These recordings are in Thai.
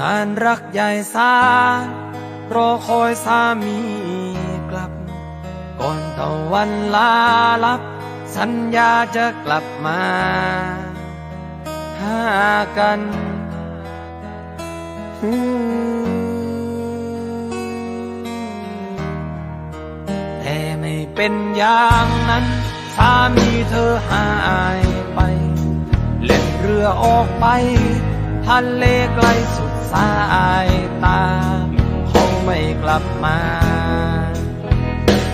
ตำนานรักใหญ่สารรอคอยสามีกลับ ก่อนตะวันลาลับ สัญญาจะกลับมาหากันแต่ไม่เป็นอย่างนั้น สามีเธอหายไป เล่นเรือออกไป ทะเลไกลสุดสายตาเขาไม่กลับมา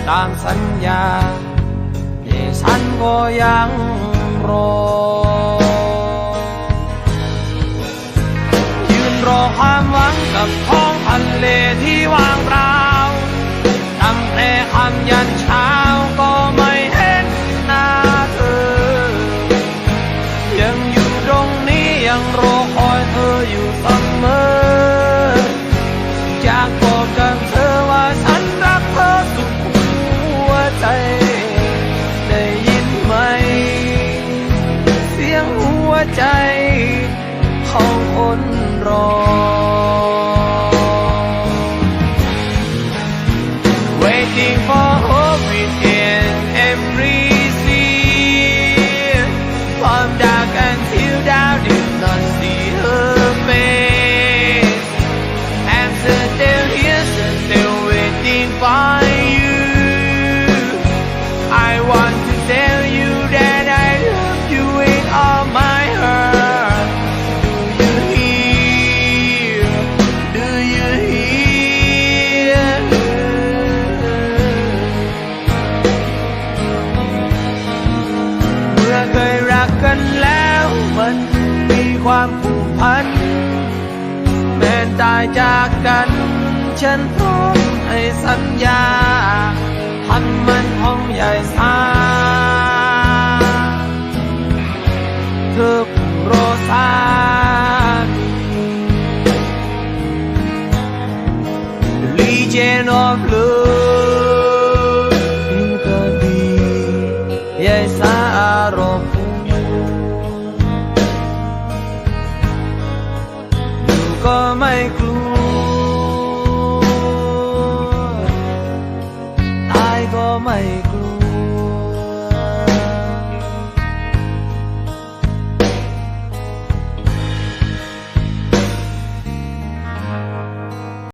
ตามสัญญาที่ฉันก็ยังรอ ยืนรอความหวังกับท้องทะเลที่ว่างเปล่า ยังรอคอยเธออยู่เสมออยากบอกกับเธอว่าฉันรักเธอสุดหัวใจ ได้ยินไหม เสียงหัวใจของคนรอ อเคยรักกันแล้วมันมีความผูกพัน แม้ตายจากกัน ฉันพร้อมให้สัญญาพันมันของใหญ่สาเธอผู้รอสาลีเจนอฟเลิ ก็ไม่กลัว ตายก็ไม่